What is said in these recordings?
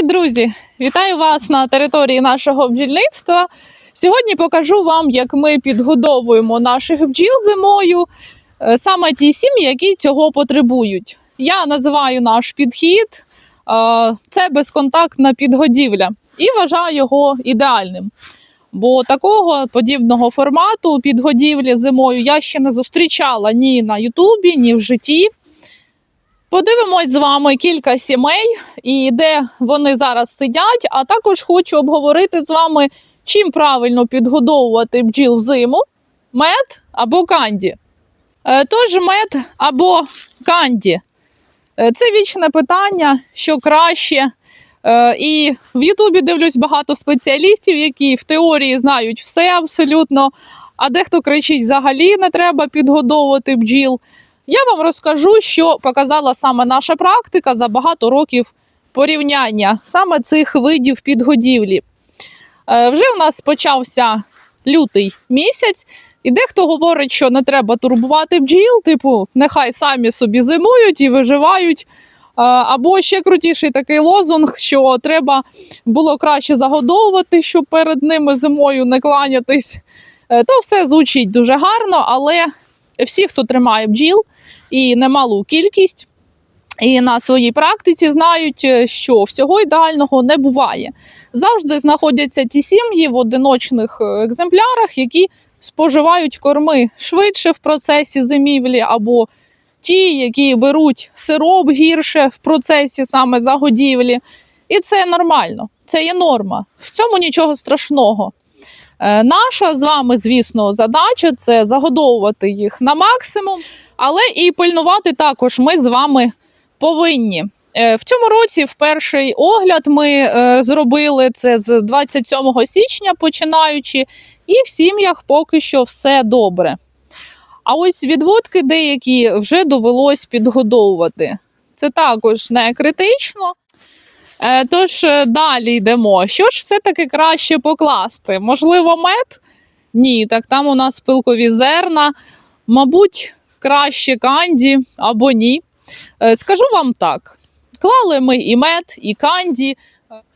Привіт, друзі! Вітаю вас на території нашого бджільництва. Сьогодні покажу вам, як ми підгодовуємо наших бджіл зимою, е, саме ті сім'ї, які цього потребують. Я називаю наш підхід е, це безконтактна підгодівля і вважаю його ідеальним. Бо такого подібного формату підгодівлі зимою я ще не зустрічала ні на Ютубі, ні в житті. Подивимось з вами кілька сімей і де вони зараз сидять. А також хочу обговорити з вами, чим правильно підгодовувати бджіл взиму: мед або канді. Е, Тож мед або канді. Е, Це вічне питання, що краще. Е, І в Ютубі дивлюсь багато спеціалістів, які в теорії знають все абсолютно. А дехто кричить: взагалі не треба підгодовувати бджіл. Я вам розкажу, що показала саме наша практика за багато років порівняння саме цих видів підгодівлі. Е, Вже у нас почався лютий місяць, і дехто говорить, що не треба турбувати бджіл, типу, нехай самі собі зимують і виживають. Е, Або ще крутіший такий лозунг, що треба було краще загодовувати, щоб перед ними зимою не кланятись. Е, То все звучить дуже гарно, але всі, хто тримає бджіл, і немалу кількість, і на своїй практиці знають, е, що всього ідеального не буває. Завжди знаходяться ті сім'ї в одиночних е, екземплярах, які споживають корми швидше в процесі зимівлі, або ті, які беруть сироп гірше в процесі саме загодівлі. І це нормально, це є норма. В цьому нічого страшного. Е, Наша з вами, звісно, задача це загодовувати їх на максимум, але і пильнувати також ми з вами повинні. Е, В цьому році, в перший огляд, ми е, зробили це з 27 січня, починаючи, і в сім'ях поки що все добре. А ось відводки деякі вже довелось підгодовувати. Це також не критично. Е, Тож далі йдемо. Що ж все-таки краще покласти? Можливо, мед? Ні, так там у нас пилкові зерна. Мабуть, краще канді або ні. Е, Скажу вам так: клали ми і мед, і канді.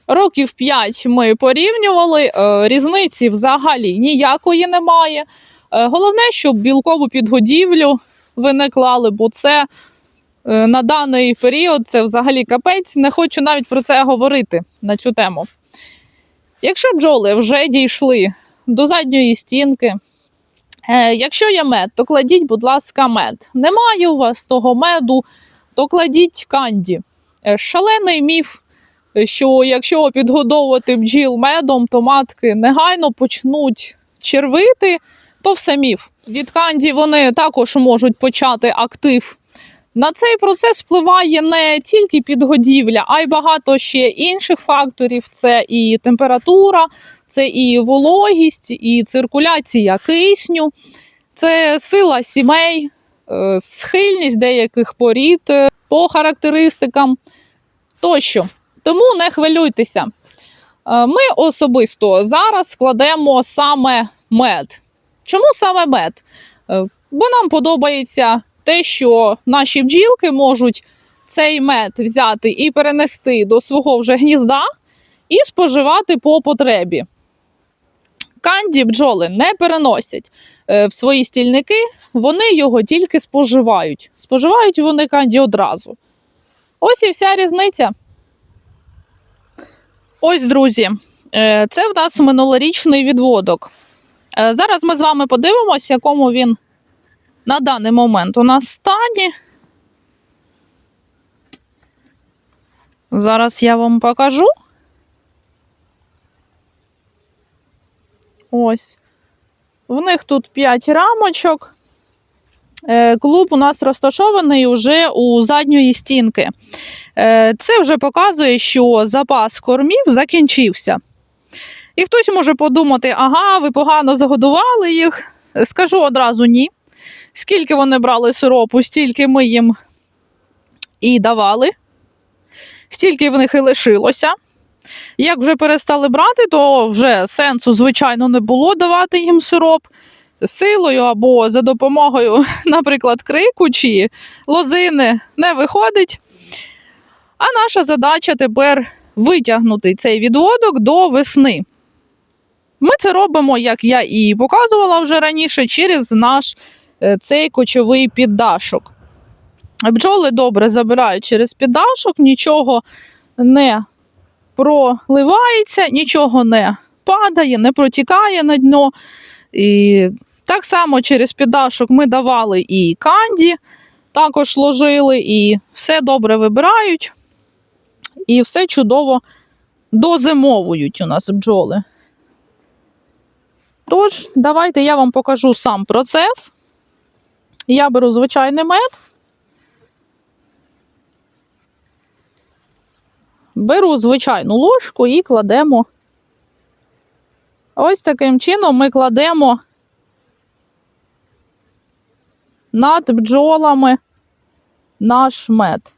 Років 5 ми порівнювали, е, різниці взагалі ніякої немає. Е, Головне, щоб білкову підгодівлю ви не клали, бо це на даний період це взагалі капець. Не хочу навіть про це говорити на цю тему. Якщо бджоли вже дійшли до задньої стінки, якщо є мед, то кладіть, будь ласка, мед. Немає у вас того меду, то кладіть канді. Е, Шалений міф, е, що якщо підгодовувати бджіл медом, то матки негайно почнуть червити, то все міф. Від канді вони також можуть почати актив. На цей процес впливає не тільки підгодівля, а й багато ще інших факторів: це і температура, це і вологість, і циркуляція кисню, це сила сімей, е, схильність деяких порід е, по характеристикам тощо. Тому не хвилюйтеся. Е, Ми особисто зараз складемо саме мед. Чому саме мед? Бо нам подобається те, що наші бджілки можуть цей мед взяти і перенести до свого вже гнізда і споживати по потребі. Канді бджоли не переносять е, в свої стільники, вони його тільки споживають. Споживають вони канді одразу. Ось і вся різниця. Ось, друзі, е, це в нас минулорічний відводок. Е, Зараз ми з вами подивимося, якому він на даний момент у нас стані. Зараз я вам покажу. Ось. В них тут 5 рамочок. Е, Клуб у нас розташований уже у задньої стінки. Е, Це вже показує, що запас кормів закінчився. І хтось може подумати, ага, ви погано загодували їх. Скажу одразу ні. Скільки вони брали сиропу, стільки ми їм і давали, стільки в них і лишилося. Як вже перестали брати, то вже сенсу, звичайно, не було давати їм сироп силою або за допомогою, наприклад, крику чи лозини не виходить. А наша задача тепер витягнути цей відводок до весни. Ми це робимо, як я і показувала вже раніше, через наш е, цей кочовий піддашок. Бджоли добре забирають через піддашок, нічого не проливається, нічого не падає, не протікає на дно. І так само через піддашок ми давали і канді, також ложили, і все добре вибирають, і все чудово дозимовують у нас бджоли. Тож, давайте я вам покажу сам процес. Я беру звичайний мед. Беру звичайну ложку і кладемо. Ось таким чином ми кладемо над бджолами наш мед.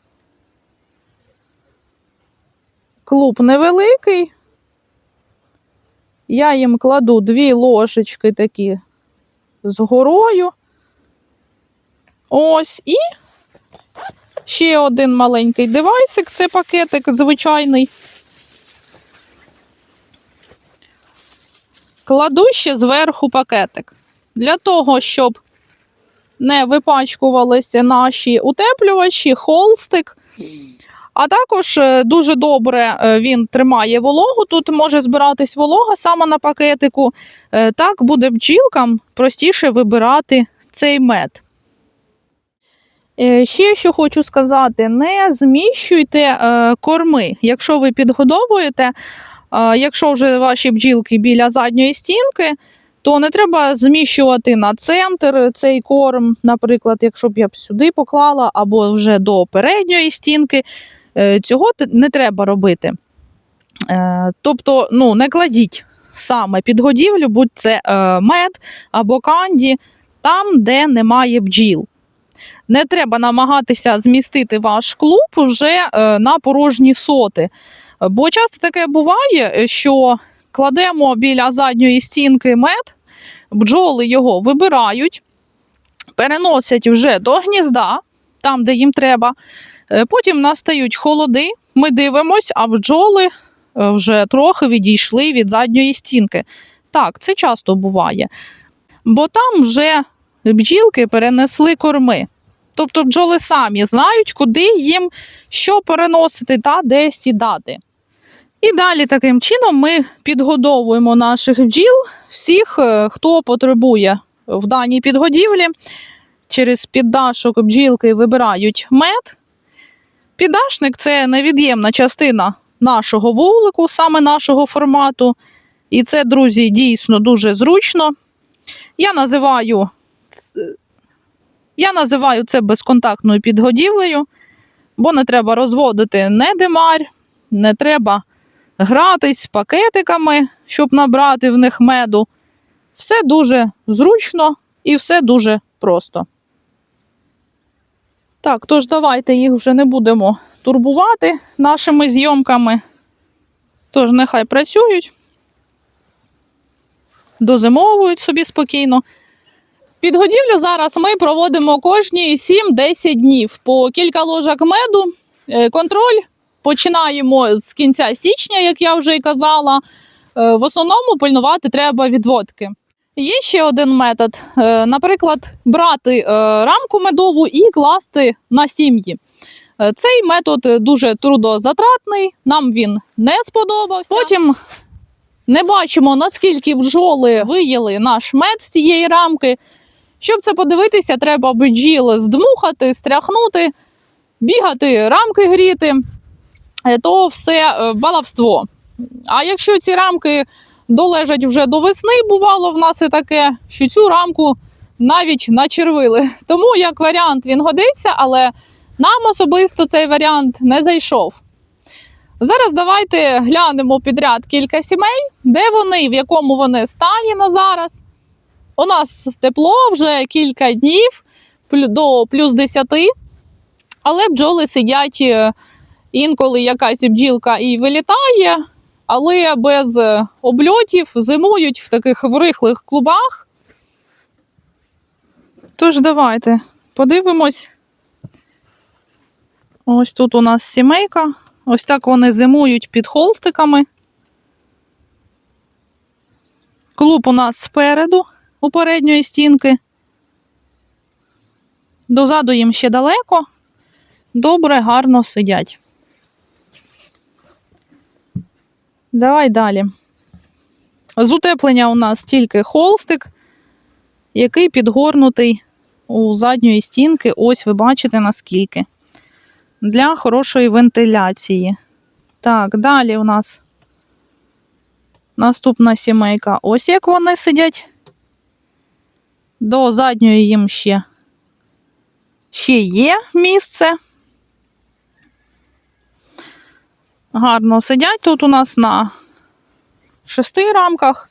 Клуб невеликий. Я їм кладу дві ложечки такі з горою. Ось і ще один маленький девайсик, це пакетик звичайний. Кладу ще зверху пакетик. Для того, щоб не випачкувалися наші утеплювачі, холстик. А також е, дуже добре е, він тримає вологу. Тут може збиратись волога саме на пакетику. Е, Так буде бджілкам простіше вибирати цей мед. Е, Ще що хочу сказати: не зміщуйте е, корми, якщо ви підгодовуєте. е, Якщо вже ваші бджілки біля задньої стінки, то не треба зміщувати на центр цей корм, наприклад, якщо б я б сюди поклала, або вже до передньої стінки. Цього не треба робити. Тобто, ну, не кладіть саме під годівлю, будь це мед або канді, там, де немає бджіл. Не треба намагатися змістити ваш клуб вже е, на порожні соти. Бо часто таке буває, що кладемо біля задньої стінки мед, бджоли його вибирають, переносять вже до гнізда, там, де їм треба. Е, Потім настають холоди, ми дивимось, а бджоли е, вже трохи відійшли від задньої стінки. Так, це часто буває. Бо там вже бджілки перенесли корми. Тобто бджоли самі знають, куди їм що переносити та де сідати. І далі таким чином ми підгодовуємо наших бджіл, всіх, е, хто потребує в даній підгодівлі. Через піддашок бджілки вибирають мед. Піддашник це невід'ємна частина нашого вулику, саме нашого формату. І це, друзі, дійсно дуже зручно. Я називаю, я називаю це безконтактною підгодівлею, бо не треба розводити не димар, не треба гратись пакетиками, щоб набрати в них меду. Все дуже зручно і все дуже просто. Так, тож давайте їх вже не будемо турбувати нашими зйомками. Тож нехай працюють, дозимовують собі спокійно. Підгодівлю зараз ми проводимо кожні 7-10 днів по кілька ложок меду. Е, Контроль починаємо з кінця січня, як я вже і казала. Е, В основному пильнувати треба відводки. Є ще один метод, е, наприклад, брати рамку медову і класти на сім'ї. Цей метод дуже трудозатратний, нам він не сподобався. Потім не бачимо, наскільки бджоли виїли наш мед з цієї рамки. Щоб це подивитися, треба бджіл здмухати, стряхнути, бігати, рамки гріти. Е, То все е, баловство. А якщо ці рамки долежать вже до весни, бувало в нас і таке, що цю рамку навіть начервили. Тому як варіант він годиться, але нам особисто цей варіант не зайшов. Зараз давайте глянемо підряд кілька сімей, де вони, в якому вони стані на зараз. У нас тепло вже кілька днів до плюс 10, але бджоли сидять е, інколи якась бджілка і вилітає, але без е, обльотів зимують в таких врихлих клубах. Тож давайте подивимось. Ось тут у нас сімейка Ось так вони зимують під холстиками. Клуб у нас спереду, у передньої стінки. Дозаду їм ще далеко. Добре, гарно сидять. Давай далі. З утеплення у нас тільки холстик, який підгорнутий у задньої стінки. Ось ви бачите наскільки. Для хорошої вентиляції. Так, далі у нас наступна сімейка. Ось як вони сидять. До задньої їм ще, ще є місце. Гарно сидять тут у нас на шести рамках.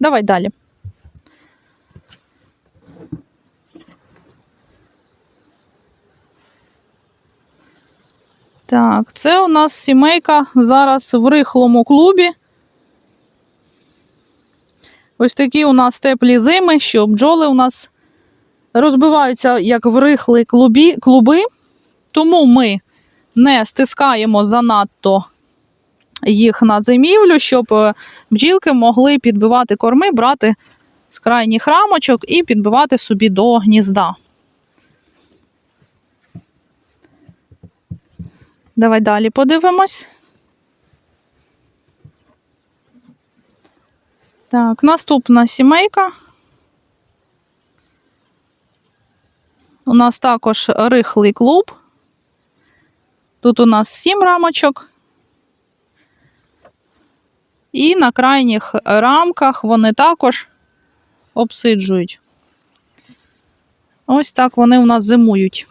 Давай далі. Так, це у нас сімейка зараз в рихлому клубі. Ось такі у нас теплі зими, що бджоли у нас розбиваються як в рихлі клубі, клуби, тому ми не стискаємо занадто їх на зимівлю, щоб е, бджілки могли підбивати корми, брати з крайніх рамочок і підбивати собі до гнізда. Давай далі подивимось. Так, наступна сімейка. У нас також рихлий клуб. Тут у нас сім рамочок. І на крайніх рамках вони також обсиджують. Ось так вони у нас зимують.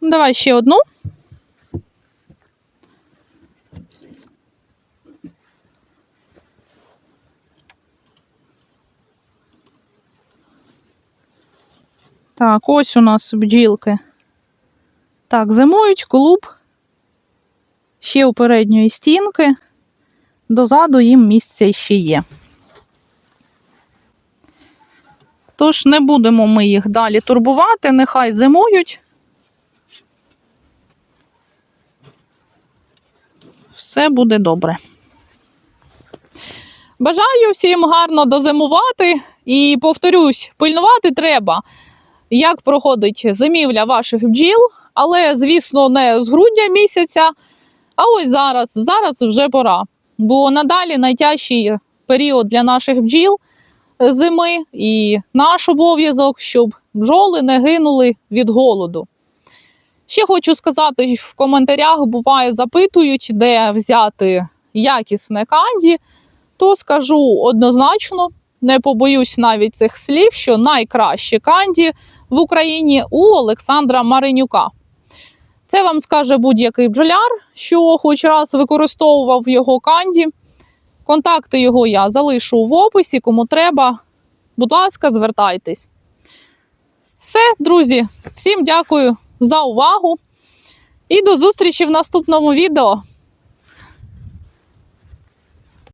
Давай ще одну. Так, ось у нас бджілки. Так, зимують клуб. Ще у передньої стінки. Дозаду їм місця ще є. Тож не будемо ми їх далі турбувати, нехай зимують. Все буде добре. Бажаю всім гарно дозимувати і повторюсь, пильнувати треба, як проходить зимівля ваших бджіл, але, звісно, не з грудня місяця, а ось зараз. Зараз вже пора. Бо надалі найтяжчий період для наших бджіл зими і наш обов'язок, щоб бджоли не гинули від голоду. Ще хочу сказати, в коментарях буває запитують, де взяти якісне канді, то скажу однозначно, не побоюсь навіть цих слів, що найкраще канді в Україні у Олександра Маринюка. Це вам скаже будь-який бджоляр, що хоч раз використовував його канді. Контакти його я залишу в описі, кому треба. Будь ласка, звертайтесь. Все, друзі, всім дякую за увагу і до зустрічі в наступному відео.